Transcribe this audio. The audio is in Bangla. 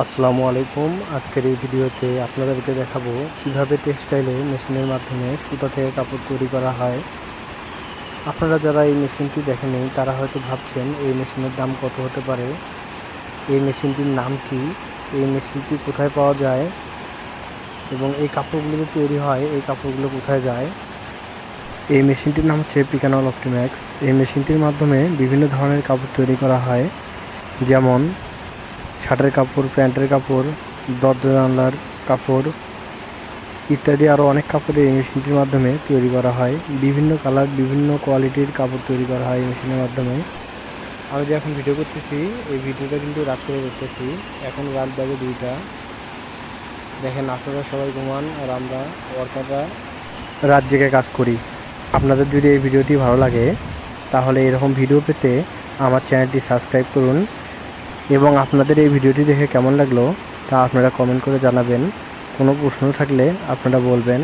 আসসালামু আলাইকুম। আজকের এই ভিডিওতে আপনাদেরকে দেখাবো কীভাবে টেক্সটাইলে মেশিনের মাধ্যমে সুতা থেকে কাপড় তৈরি করা হয়। আপনারা যারা এই মেশিনটি দেখেনি তারা হয়তো ভাবছেন, এই মেশিনের দাম কত হতে পারে? এই মেশিনটির নাম কি? এই মেশিনটি কোথায় পাওয়া যায়? এবং এই কাপড়গুলো তৈরি হয়, এই কাপড়গুলো কোথায় যায়? এই মেশিনটির নাম হচ্ছে পিকানল অপটিম্যাক্স এই মেশিনটির মাধ্যমে বিভিন্ন ধরনের কাপড় তৈরি করা হয়, যেমন শার্টের কাপড়, প্যান্টের কাপড়, দরজা জানলার কাপড় ইত্যাদি আরও অনেক কাপড় এই মেশিনটির মাধ্যমে তৈরি করা হয়। বিভিন্ন কালার, বিভিন্ন কোয়ালিটির কাপড় তৈরি করা হয় এই মেশিনের মাধ্যমে। আমি যে এখন ভিডিও করতেছি, এই ভিডিওটা কিন্তু রাত রাত্রে করতেছি এখন রাত বাজে দুইটা। দেখেন, আপনারা সবাই ঘুমান আর আমরা ওয়ার্কাররা রাত জেগে কাজ করি। আপনাদের যদি এই ভিডিওটি ভালো লাগে, তাহলে এরকম ভিডিও পেতে আমার চ্যানেলটি সাবস্ক্রাইব করুন। এবং আপনাদের এই ভিডিওটি দেখে কেমন লাগল তা আপনারা কমেন্ট করে জানাবেন। কোনো প্রশ্ন থাকলে আপনারা বলবেন।